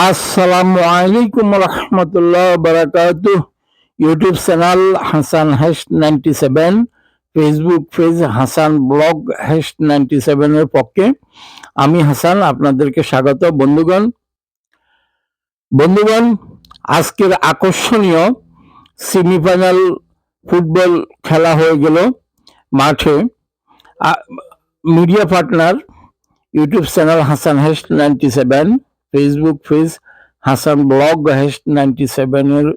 আসসালামু আলাইকুম রহমতুল্লাহ বারাকাত YouTube channel Hasan hash ninety seven, Facebook page Hasan blog hash ninety সেভেনের পক্ষে। আমি হাসান, আপনাদেরকে স্বাগত বন্ধুগণ। বন্ধুগণ, আজকের আকর্ষণীয় সেমিফাইনাল ফুটবল খেলা হয়ে গেল মাঠে। Media partner YouTube channel Hasan hash ninety seven. Facebook page Hasan blog hash ninety সেভেনের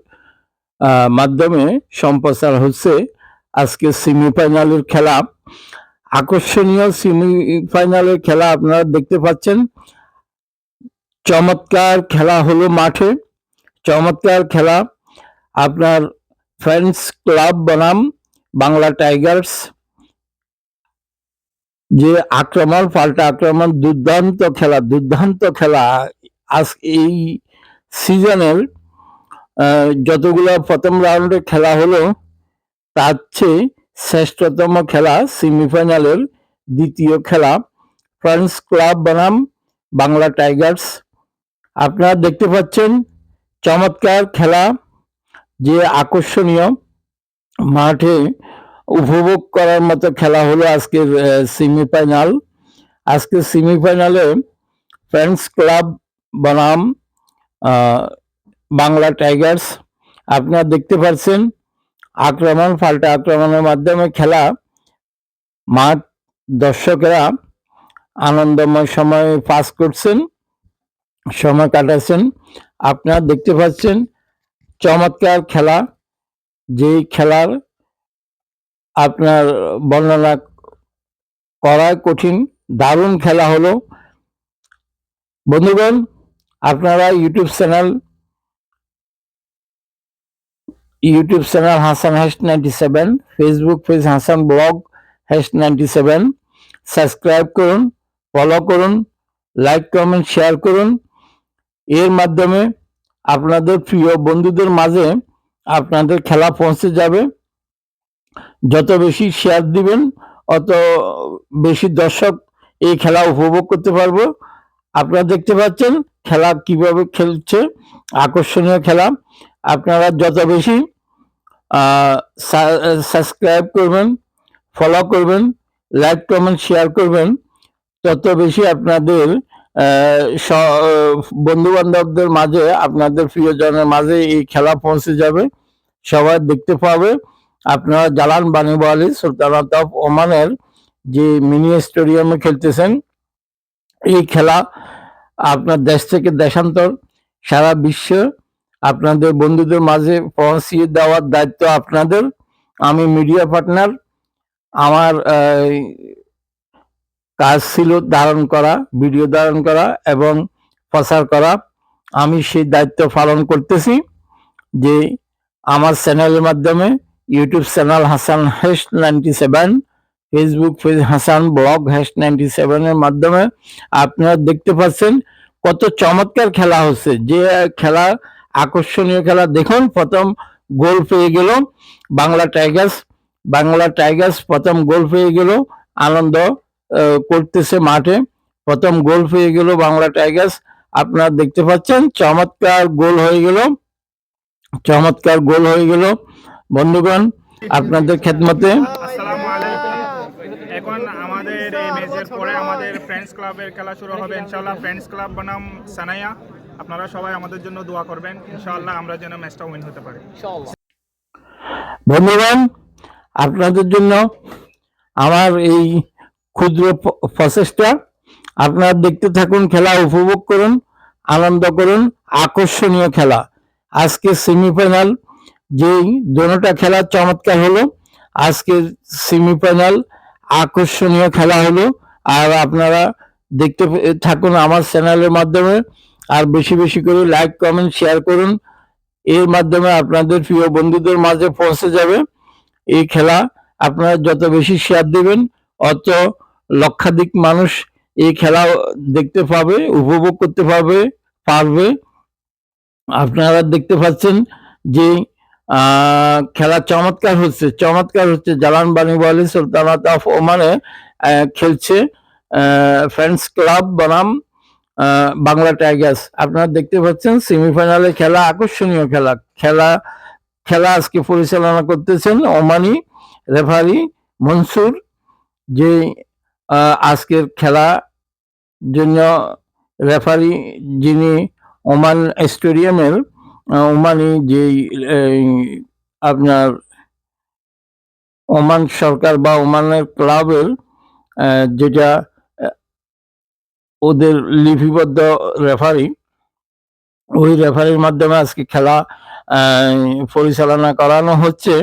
মাধ্যমে সম্প্রচার হচ্ছে আজকে সেমিফাইনালের খেলা। আকর্ষণীয় সেমিফাইনালের খেলা আপনারা দেখতে পাচ্ছেন। চমৎকার খেলা হলো মাঠে। চমৎকার খেলা। আপনার ফ্রেন্ডস ক্লাব বনাম, বাংলা টাইগার্স। যে আক্রমণ, পাল্টা আক্রমণ, দুর্দান্ত খেলা দুর্দান্ত খেলা আজ এই সিজনের যতগুলো প্রথম রাউন্ডে খেলা হলো, তার চেয়ে শ্রেষ্ঠতম খেলা সেমিফাইনালের দ্বিতীয় খেলা ফ্রেন্ডস ক্লাব বনাম বাংলা টাইগার্স। আপনারা দেখতে পাচ্ছেন চমৎকার খেলা, যে আকর্ষণীয়। মাঠে উপভোগ করার মতো খেলা হলো আজকের সেমিফাইনাল আজকে সেমিফাইনালে ফ্রেন্ডস ক্লাব বনাম বাংলা টাইগার্স, আপনারা দেখতে পাচ্ছেন আক্রমণ, পাল্টা আক্রমণের মাধ্যমে খেলা। মাঠ দর্শকেরা আনন্দময় সময় পাস করছেন, সময় কাটাচ্ছেন। আপনারা দেখতে পাচ্ছেন চমৎকার খেলা, যেই খেলার আপনার বর্ণনা করাই কঠিন, দারুণ খেলা হলো। বন্ধুগণ আপনারা YouTube channel YouTube channel Hasan hash ninety seven Facebook page Hasan blog hash ninety seven subscribe করুন ফলো করুন লাইক কমেন্ট শেয়ার করুন। এর মাধ্যমে আপনাদের প্রিয় বন্ধুদের মাঝে আপনাদের খেলা পৌঁছে যাবে। যত বেশি শেয়ার দিবেন, অত বেশি দর্শক এই খেলা উপভোগ করতে পারব। আপনারা দেখতে পাচ্ছেন খেলা কীভাবে খেলছে, আকর্ষণীয় খেলা। আপনারা যত বেশি সাবস্ক্রাইব করবেন ফলো করবেন লাইক কমেন্ট শেয়ার করবেন, তত বেশি আপনাদের বন্ধু বান্ধবদের মাঝে, আপনাদের প্রিয়জনের মাঝে এই খেলা পৌঁছে যাবে। সবাই দেখতে পাবে। আপনারা জালান বানিবালি সুলতানাত অফ ওমানের যে মিনি স্টেডিয়ামে খেলতেছেন এই খেলা আপনার দেশ থেকে দেশান্তর, সারা বিশ্ব আপনাদের বন্ধুদের মাঝে পৌঁছিয়ে দেওয়ার দায়িত্ব আপনাদের। আমি মিডিয়া পার্টনার আমার কাজ ছিল ধারণ করা ভিডিও ধারণ করা এবং প্রচার করা। আমি সেই দায়িত্ব পালন করতেছি যে আমার চ্যানেলের মাধ্যমে YouTube channel Hasan hash ninety seven Facebook page Hasan blog hash ninety সেভেনের মাধ্যমে আপনারা দেখতে পাচ্ছেন কত চমৎকার খেলা হচ্ছে। যে খেলা আকর্ষণীয় খেলা দেখুন, প্রথম গোল পেয়ে গেল বাংলা টাইগার্স। বাংলা টাইগার্স প্রথম গোল পেয়ে গেল, আনন্দ করতেছে মাঠে। প্রথম গোল পেয়ে গেল বাংলা টাইগার্স। আপনারা দেখতে পাচ্ছেন চমৎকার গোল হয়ে গেল। চমৎকার গোল হয়ে গেল। বন্ধুগণ, আপনাদের খেদমতে এখন আমাদের এই ম্যাচের পরে আমাদের ফ্রেন্ডস ক্লাবের খেলা শুরু হবে ইনশাআল্লাহ। ফ্রেন্ডস ক্লাব বনাম সানাইয়া। আপনারা সবাই আমাদের জন্য দোয়া করবেন। ইনশাআল্লাহ আমরা যেন ম্যাচটা উইন হতে পারি। বন্ধুগণ আপনাদের জন্য আমার এই ক্ষুদ্র প্রচেষ্টা। আপনারা দেখতে থাকুন খেলা উপভোগ করুন আনন্দ করুন আকর্ষণীয় খেলা। আজকে সেমিফাইনাল যেই দোনোটা খেলা চমৎকার হলো আজকে সেমিফাইনাল আকর্ষণীয় খেলা হলো। আর আপনারা দেখতে থাকুন আমার চ্যানেলের মাধ্যমে। আর বেশি বেশি করে লাইক, কমেন্ট, শেয়ার করুন। এর মাধ্যমে আপনাদের প্রিয় বন্ধুদের মাঝে পৌঁছে যাবে এই খেলা। আপনারা যত বেশি শেয়ার দেবেন, অত লক্ষাধিক মানুষ এই খেলা দেখতে পাবে, উপভোগ করতে পারবে পারবে। আপনারা দেখতে পাচ্ছেন যে খেলা চমৎকার হচ্ছে চমৎকার হচ্ছে। জালান বানিওয়ালি সুলতানাত অফ ওমানে খেলছে। ফ্রেন্ডস ক্লাব বনাম বাংলা টাইগার্স। আপনারা দেখতে পাচ্ছেন, সেমিফাইনালে খেলা, আকর্ষণীয় খেলা। খেলা খেলা আজকে পরিচালনা করতেছেন ওমানি রেফারি মনসুর, যে আজকের খেলা জন্য রেফারি যিনি ওমান স্টেডিয়ামের ওমানি যে আপনার ওমান সরকার বা ওমানের ক্লাবের যেটা, ওদের লিপিবদ্ধ রেফারি ওই রেফারির মাধ্যমে আজকে খেলা পরিচালনা করানো হচ্ছে।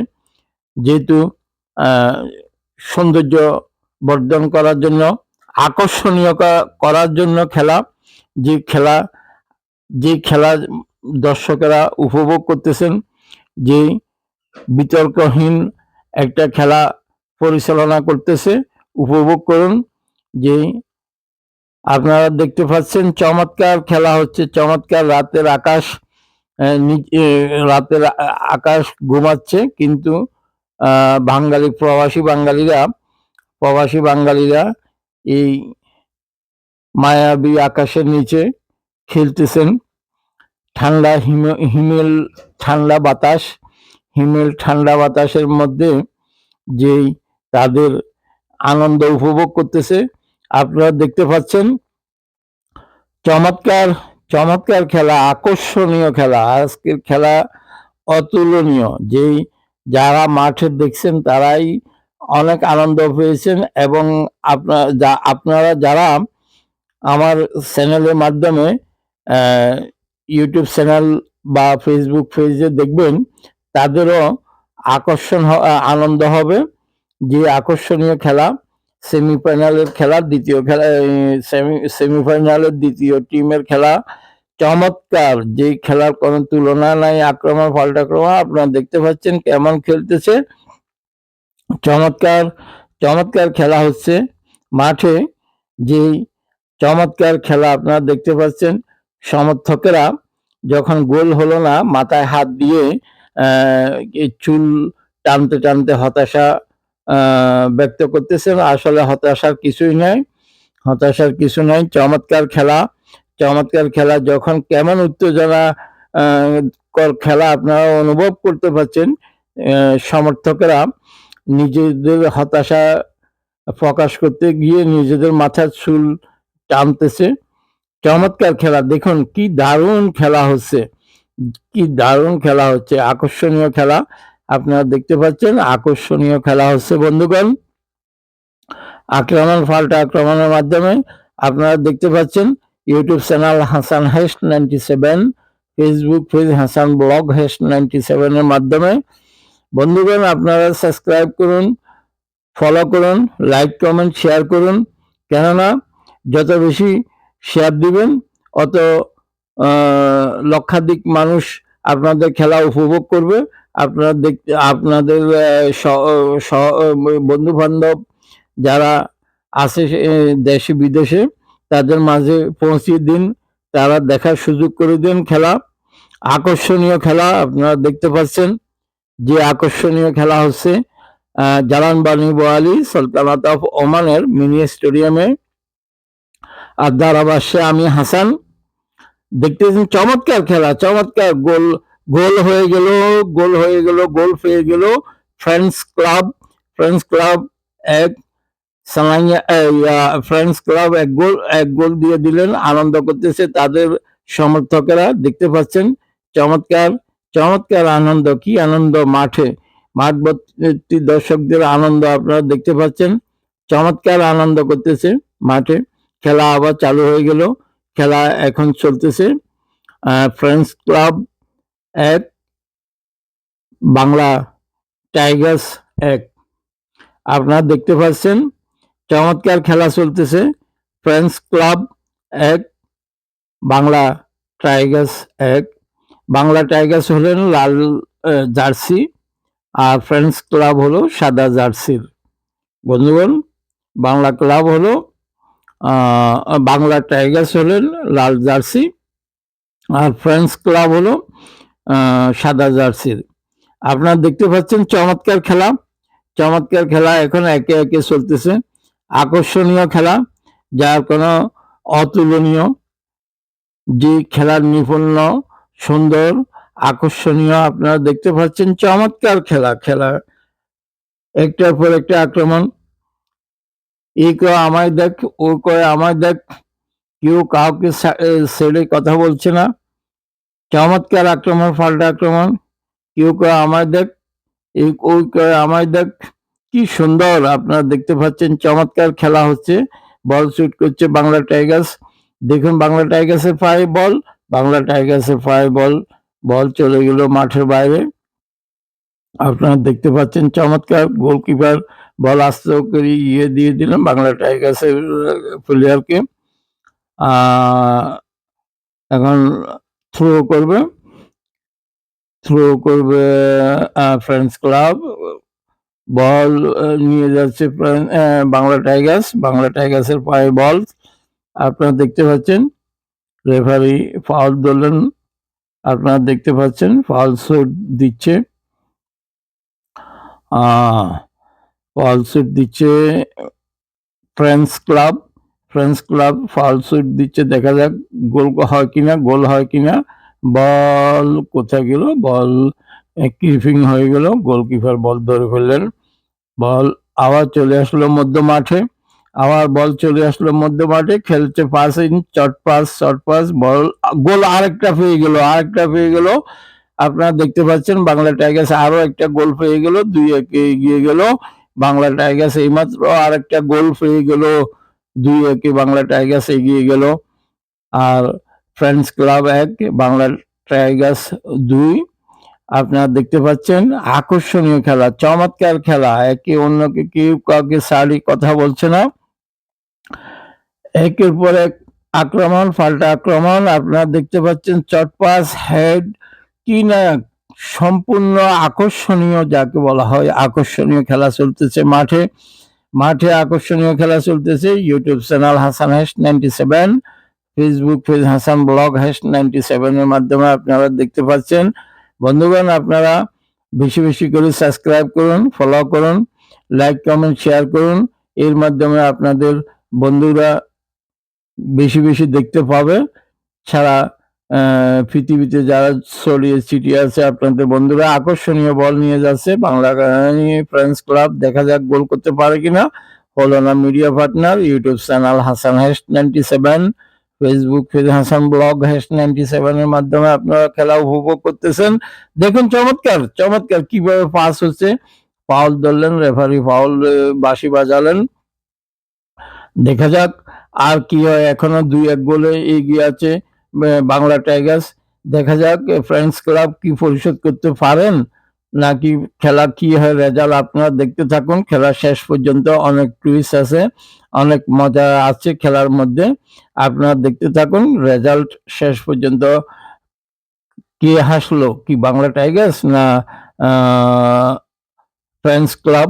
যেহেতু সৌন্দর্য বর্ধন করার জন্য, আকর্ষণীয় করার জন্য খেলা, যে খেলা যে খেলা দর্শকেরা উপভোগ করতেছেন যে বিতর্কহীন একটা খেলা পরিচালনা করতেছে। উপভোগ করুন যে আপনারা দেখতে পাচ্ছেন চমৎকার খেলা হচ্ছে, চমৎকার রাতের আকাশ রাতের আকাশ ঘুমাচ্ছে কিন্তু বাঙালি, প্রবাসী বাঙালিরা প্রবাসী বাঙালিরা এই মায়াবী আকাশের নিচে খেলতেছেন। ঠান্ডা হিম, হিমেল ঠান্ডা বাতাস, হিমেল ঠান্ডা বাতাসের মধ্যে যেই তাদের আনন্দ উপভোগ করতেছে, আপনারা দেখতে পাচ্ছেন। চমৎকার চমৎকার খেলা, আকর্ষণীয় খেলা, আজকের খেলা অতুলনীয়। যেই যারা মাঠে দেখছেন, তারাই অনেক আনন্দ পেয়েছেন এবং আপনার যা, আপনারা যারা আমার চ্যানেলের মাধ্যমে ইউটিউব চ্যানেল বা ফেসবুক পেজে দেখবেন, তাদেরও আকর্ষণ আনন্দ হবে। যে আকর্ষণীয় খেলা সেমিফাইনালের খেলা, দ্বিতীয় খেলা সেমি সেমিফাইনালের দ্বিতীয় টিমের খেলা, চমৎকার! যে খেলার কোনো তুলনা নাই, আক্রমণ পাল্টাক্রমণ আপনারা দেখতে পাচ্ছেন কেমন খেলতেছে। চমৎকার চমৎকার খেলা হচ্ছে। মাঠে যে চমৎকার খেলা আপনারা দেখতে পাচ্ছেন, সমর্থকেরা যখন গোল হলো না, মাথায় হাত দিয়ে চুল টানতে টানতে হতাশা ব্যক্ত করতেছেন আসলে হতাশার কিছুই নাই, হতাশার কিছু নাই। চমৎকার খেলা চমৎকার খেলা। যখন কেমন উত্তেজনা খেলা আপনারা অনুভব করতে পারছেন সমর্থকেরা নিজেদের হতাশা প্রকাশ করতে গিয়ে নিজেদের মাথার চুল টানতেছে। চমৎকার খেলা। দেখুন, কি দারুণ খেলা হচ্ছে। কি দারুণ খেলা হচ্ছে। আকর্ষণীয় খেলা। আপনারা দেখতে পাচ্ছেন, আকর্ষণীয় খেলা হচ্ছে, বন্ধুগণ। আক্রমণ, ফাল্টা আক্রমণের মাধ্যমে আপনারা দেখতে পাচ্ছেন, YouTube channel Hasan hash ninety seven, Facebook page Hasan blog hash ninety সেভেনের মাধ্যমে। বন্ধুগণ, আপনারা সাবস্ক্রাইব করুন, ফলো করুন, লাইক, কমেন্ট, শেয়ার করুন। কেননা, যত বেশি শেয়ার দিবেন অত লক্ষাধিক মানুষ আপনাদের খেলা উপভোগ করবে। আপনারা দেখতে আপনাদের বন্ধু বান্ধব যারা আছে দেশে বিদেশে তাদের মাঝে পৌঁছে দিন। তারা দেখার সুযোগ করে দিন খেলা। আকর্ষণীয় খেলা আপনারা দেখতে পাচ্ছেন। যে আকর্ষণীয় খেলা হচ্ছে আহ, Jalan Bani Bu Ali sultanate of ওমানের মিনি স্টেডিয়ামে আর ধারাভাষ্যে আমি হাসান। দেখতেছেন চমৎকার খেলা, চমৎকার গোল গোল হয়ে গেল, গোল হয়ে গেল, গোল পেয়ে গেল ফ্রেন্ডস ক্লাব ফ্রেন্ডস ক্লাব এক সালাইয়া ফ্রেন্ডস ক্লাব এক গোল এক গোল দিয়ে দিলেন, আনন্দ করতেছে তাদের সমর্থকেরা, দেখতে পাচ্ছেন চমৎকার চমৎকার আনন্দ, কি আনন্দ মাঠে, মাঠ ভর্তি দর্শকদের আনন্দ আপনারা দেখতে পাচ্ছেন, চমৎকার আনন্দ করতেছে মাঠে। খেলা আবার চালু হয়ে গেল। খেলা এখন চলতেছে। ফ্রেন্ডস ক্লাব এক বাংলা টাইগার্স এক। আপনারা দেখতে পাচ্ছেন, চমৎকার খেলা চলতেছে। ফ্রেন্ডস ক্লাব এক বাংলা টাইগার্স এক। বাংলা টাইগার্স হলেন লাল জার্সি আর ফ্রেন্ডস ক্লাব হলো সাদা জার্সির। বন্ধুগণ, বাংলা ক্লাব হলো বাংলা টাইগার্স হলেন লাল জার্সি আর ফ্রেন্ডস ক্লাব হলো সাদা জার্সির আপনারা দেখতে পাচ্ছেন চমৎকার খেলা। চমৎকার খেলা এখন একে একে চলতেছে। আকর্ষণীয় খেলা, যার কোনো অতুলনীয়, যে খেলার নিপুণ্য সুন্দর, আকর্ষণীয় আপনারা দেখতে পাচ্ছেন চমৎকার খেলা। খেলা একটার পর একটা আক্রমণ এই কয় আমায় দেখ ও কয় আমায় দেখ কেউ কাউকে এ, ছেড়ে কথা বলছে না। চমৎকার আক্রমণ পাল্টা আক্রমণ। কেউ কয় আমায় দেখ এই ওই কয় আমায় দেখ কি সুন্দর আপনারা দেখতে পাচ্ছেন চমৎকার খেলা হচ্ছে। বল শুট করছে বাংলা টাইগার্স। দেখুন বাংলা টাইগার্সের পায়ে বল বাংলা টাইগার্সের পায়ে বল বল চলে গেল মাঠের বাইরে। আপনারা দেখতে পাচ্ছেন চমৎকার গোলকিপার বল আস্তে করে ইয়ে দিয়ে দিলাম বাংলা টাইগার্সের প্লেয়ারকে এখন থ্রো করবে। থ্রো করবে ফ্রেন্ডস ক্লাব বল নিয়ে যাচ্ছে বাংলা টাইগার্স। বাংলা টাইগার্সের পায়ে বল আপনারা দেখতে পাচ্ছেন রেফারি ফাউল ধরলেন। আপনারা দেখতে পাচ্ছেন ফাউল শুট দিচ্ছে। শুট দিচ্ছে friends club friends club shoot দিচ্ছে, দেখা যাক গোল হয় কিনা, গোল হয় কিনা বল কোথায় গেল বল কিপিং হয়ে গেল গোলকিপার বল ধরে ফেললেন বল আবার চলে আসলো মধ্য মাঠে, আবার বল চলে আসলো মধ্য মাঠে, খেলছে পাস চট pass short pass ball goal আরেকটা পেয়ে গেল, আরেকটা পেয়ে গেল, আপনারা দেখতে পাচ্ছেন বাংলা টাইগার্স আরও একটা গোল পেয়ে গেল, দুই একে এগিয়ে গেল বাংলা টাইগার্স এইমাত্র আরেকটা গোল পেয়ে গেল, দুই একে বাংলা টাইগার্স এগিয়ে গেল। আর ফ্রেন্ডস ক্লাব এক, বাংলা টাইগার্স দুই। আপনারা দেখতে পাচ্ছেন, আকর্ষণীয় খেলা, চমৎকার খেলা। একে অন্যকে কেউ কাউকে সারি কথা বলছে না। একের পর এক আক্রমণ, পাল্টা আক্রমণ। আপনারা দেখতে পাচ্ছেন চটপাস হেড, কি না সম্পূর্ণ আকর্ষণীয় যাকে বলা হয় আকর্ষণীয় খেলা চলতেছে মাঠে। মাঠে আকর্ষণীয় খেলা চলতেছে YouTube channel Hasan hash ninety seven Facebook page Hasan blog hash ninety সেভেনের মাধ্যমে আপনারা দেখতে পাচ্ছেন। বন্ধুগণ আপনারা বেশি বেশি করে সাবস্ক্রাইব করুন ফলো করুন লাইক কমেন্ট শেয়ার করুন। এর মাধ্যমে আপনাদের বন্ধুরা বেশি বেশি দেখতে পাবে। আহ, পৃথিবীতে যারা ছড়িয়ে ছিটিয়ে আছে আপনাদের বন্ধুরা, আকর্ষণীয় বল নিয়ে যাচ্ছে বাংলা ফ্রেন্ডস ক্লাব দেখা যাক গোল করতে পারে কিনা। হলো না media partner, YouTube channel Hasan hash ninety seven Facebook Hasan blog hash ninety সেভেনের মাধ্যমে আপনারা খেলা উপভোগ করতেছেন। দেখুন চমৎকার চমৎকার কীভাবে পাস হচ্ছে। ফাউল ধরলেন রেফারি ফাউল বাঁশি বাজালেন। দেখা যাক আর কি হয়। এখনও দুই এক গোলে এগিয়ে আছে। বাংলা টাইগার্স, দেখা যাক, ফ্রেন্ডস ক্লাব কি পরিশোধ করতে পারেন, নাকি খেলা কি হয়, রেজাল্ট আপনারা দেখতে থাকুন। খেলা শেষ পর্যন্ত অনেক টুইস্ট আছে, অনেক মজা আছে খেলার মধ্যে, আপনারা দেখতে থাকুন, রেজাল্ট শেষ পর্যন্ত কে হাসলো, কি বাংলা টাইগার্স না ফ্রেন্ডস ক্লাব।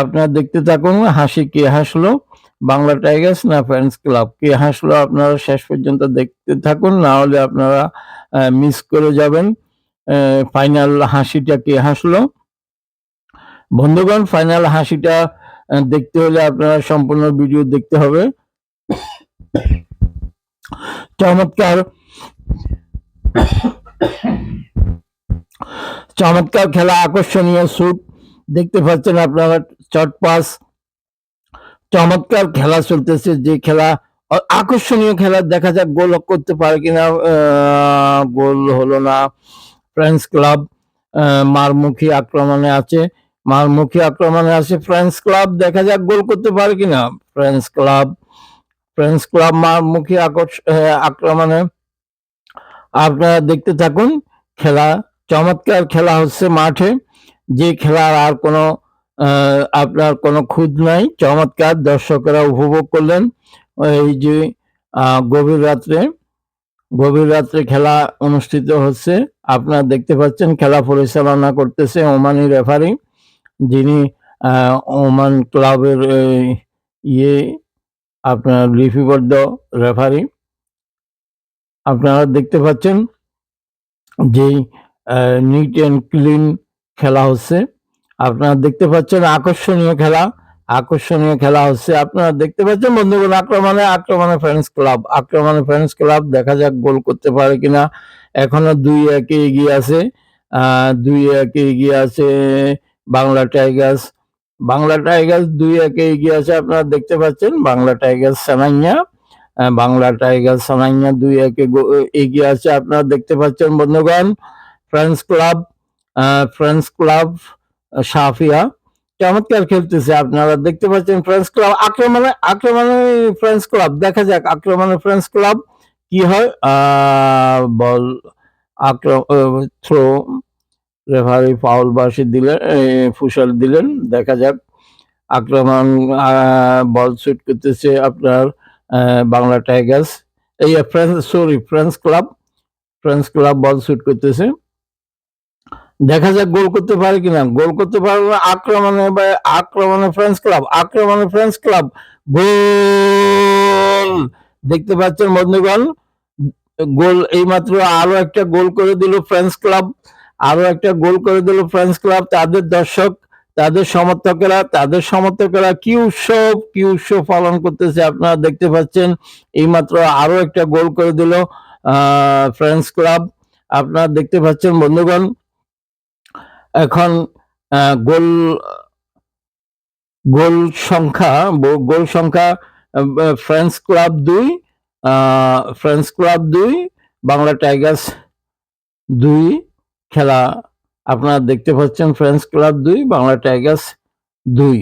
আপনারা দেখতে থাকুন, হাসি কে হাসলো বাংলা টাইগার্স না ফ্রেন্ডস ক্লাব? কে হাসলো আপনারা শেষ পর্যন্ত দেখতে থাকুন, না হলে আপনারা মিস করে যাবেন। ফাইনাল হাসিটা কে হাসলো? বন্ধুগণ ফাইনাল হাসিটা দেখতে হলে আপনারা সম্পূর্ণ ভিডিও দেখতে হবে। চমৎকার। চমৎকার খেলা, আকর্ষণীয় শুট দেখতে পাচ্ছেন আপনারা, চট পাস চমৎকার খেলা চলতেছে, যে খেলা আকর্ষণীয় খেলা দেখা যাক গোল করতে পারে কিনা গোল হলো না। ফ্রেন্ডস ক্লাব মারমুখী আক্রমণে আছে। মারমুখী আক্রমণে আছে ফ্রেন্ডস ক্লাব দেখা যাক গোল করতে পারে কিনা। ফ্রেন্ডস ক্লাব ফ্রেন্ডস ক্লাব মারমুখী আক্রমণে। আপনারা দেখতে থাকুন, খেলা, চমৎকার খেলা হচ্ছে মাঠে। যে খেলার আর কোনো আপনার কোনো খুঁত নাই। চমৎকার, দর্শকরা উপভোগ করলেন। এই যে গভীর রাত্রে গভীর রাত্রে খেলা অনুষ্ঠিত হচ্ছে। আপনারা দেখতে পাচ্ছেন খেলা পরিচালনা করতেছে ওমানি রেফারি, যিনি ওমান ক্লাবের ইয়ে আপনার লিপিবদ্ধ রেফারি। আপনারা দেখতে পাচ্ছেন যে নিট অ্যান্ড ক্লিন খেলা হচ্ছে। আপনারা দেখতে পাচ্ছেন আকর্ষণীয় খেলা। আকর্ষণীয় খেলা হচ্ছে, আপনারা দেখতে পাচ্ছেন বন্ধুগণ, আক্রমণে আক্রমণে ফ্রেন্ডস ক্লাব আক্রমণে ফ্রেন্ডস ক্লাব দেখা যাক গোল করতে পারে কিনা। এখনও দুই একে এগিয়ে আছে দুই একে এগিয়ে আছে বাংলা টাইগার্স। বাংলা টাইগার্স দুই একে এগিয়ে আছে, আপনারা দেখতে পাচ্ছেন বাংলা টাইগার্স সানাইয়া বাংলা টাইগার্স সানাইয়া দুই একে এগিয়ে আছে। আপনারা দেখতে পাচ্ছেন বন্ধুগণ ফ্রেন্ডস ক্লাব ফ্রেন্ডস ক্লাব সাফিয়া চমৎকার খেলতেছে আপনারা। দেখতে পাচ্ছেন ফ্রেন্ডস ক্লাব আক্রমণে আক্রমণে ফ্রেন্ডস ক্লাব দেখা যাক আক্রমণে ফ্রেন্ডস ক্লাব কি হয়। বল থ্রো রেফারি ফাউল বাসি দিলেন ফুসল দিলেন। দেখা যাক আক্রমণ বল শুট করতেছে আপনার বাংলা টাইগার্স এই friends sorry friends club friends club ball shoot করতেছে। দেখা যাক গোল করতে পারে কিনা। গোল করতে পারবে না আক্রমণে আক্রমণে ফ্রেন্স ক্লাব আক্রমণে ফ্রেন্স ক্লাব গোল! দেখতে পাচ্ছেন বন্ধুগণ, গোল এইমাত্র আরও একটা গোল করে দিল ফ্রেন্স ক্লাব আরও একটা গোল করে দিল ফ্রেন্স ক্লাব তাদের দর্শক, তাদের সমর্থকেরা তাদের সমর্থকেরা কি উৎসব কি উৎসব পালন করতেছে আপনারা দেখতে পাচ্ছেন। এইমাত্র আরও একটা গোল করে দিল ফ্রেন্স ক্লাব আপনারা দেখতে পাচ্ছেন বন্ধুগণ এখন গোল গোল সংখ্যা গোল সংখ্যা ফ্রেন্স ক্লাব দুই ফ্রেন্স ক্লাব দুই, বাংলা টাইগার্স দুই খেলা আপনারা দেখতে পাচ্ছেন ফ্রেন্স ক্লাব দুই, বাংলা টাইগার্স দুই।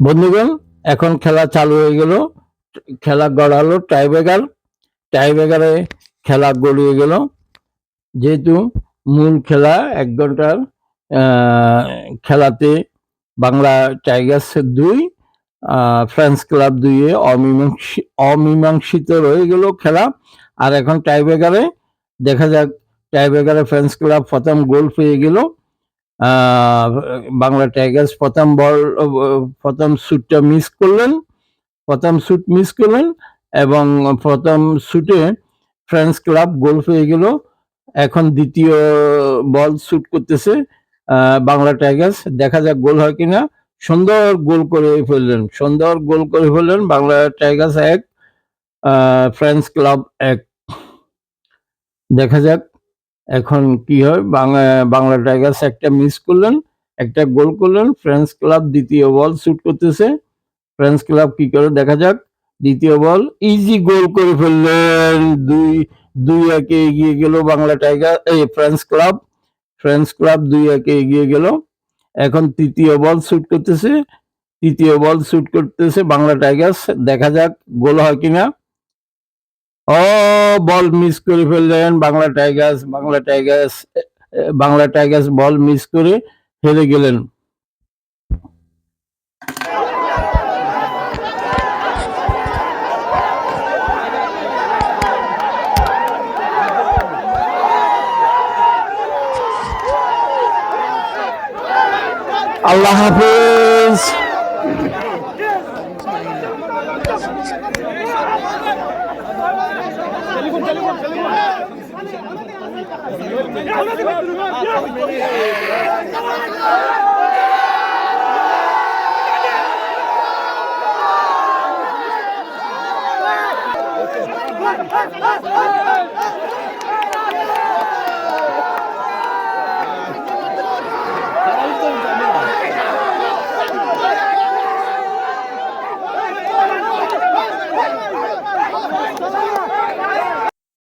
বন্ধুগণ, এখন খেলা চালু হয়ে গেল, খেলা গড়ালো টাইব্রেকার, টাইব্রেকারে খেলা গড়িয়ে গেল। যেহেতু মূল খেলা এক ঘণ্টার খেলাতে বাংলা টাইগার্স দুই ফ্রেন্স ক্লাব দুইয়ে অমীমাংসি অমীমাংসিত রয়ে গেল খেলা। আর এখন টাইব্রেকারে দেখা যাক টাইব্রেকারে ফ্রেন্স ক্লাব প্রথম গোল পেয়ে গেল। বাংলা টাইগার্স প্রথম বল প্রথম শ্যুটটা মিস করলেন প্রথম শুট মিস করলেন এবং প্রথম শ্যুটে ফ্রেন্স ক্লাব গোল পেয়ে গেল। এখন দ্বিতীয় বল শুট করতেছে বাংলা টাইগার্স। দেখা যাক গোল হয় কিনা। সুন্দর গোল করে ফেললেন, সুন্দর গোল করে ফেললেন বাংলা টাইগার্স এক ফ্রেন্স ক্লাব এক। দেখা যাক এখন কি হয়। বাংলা বাংলা টাইগার্স একটা মিস করলেন, একটা গোল করলেন। ফ্রেন্স ক্লাব দ্বিতীয় বল শুট করতেছে। ফ্রেন্স ক্লাব কি করে? দেখা যাক। দ্বিতীয় বল ইজি গোল করে ফেললেন। দুই দুই একে এগিয়ে গেল বাংলা টাইগার, এই ফ্রেন্স ক্লাব। ফ্রেন্স ক্লাব দুই একে এগিয়ে গেল। এখন তৃতীয় বল শুট করতেছে। তৃতীয় বল শুট করতেছে বাংলা টাইগার্স। দেখা যাক গোল হয় কিনা। ও বল মিস করে ফেললেন Bangla tigers. Bangla tigers Bangla tigers ball miss করে হেরে গেলেন। আল্লাহ হাফিজ Hey!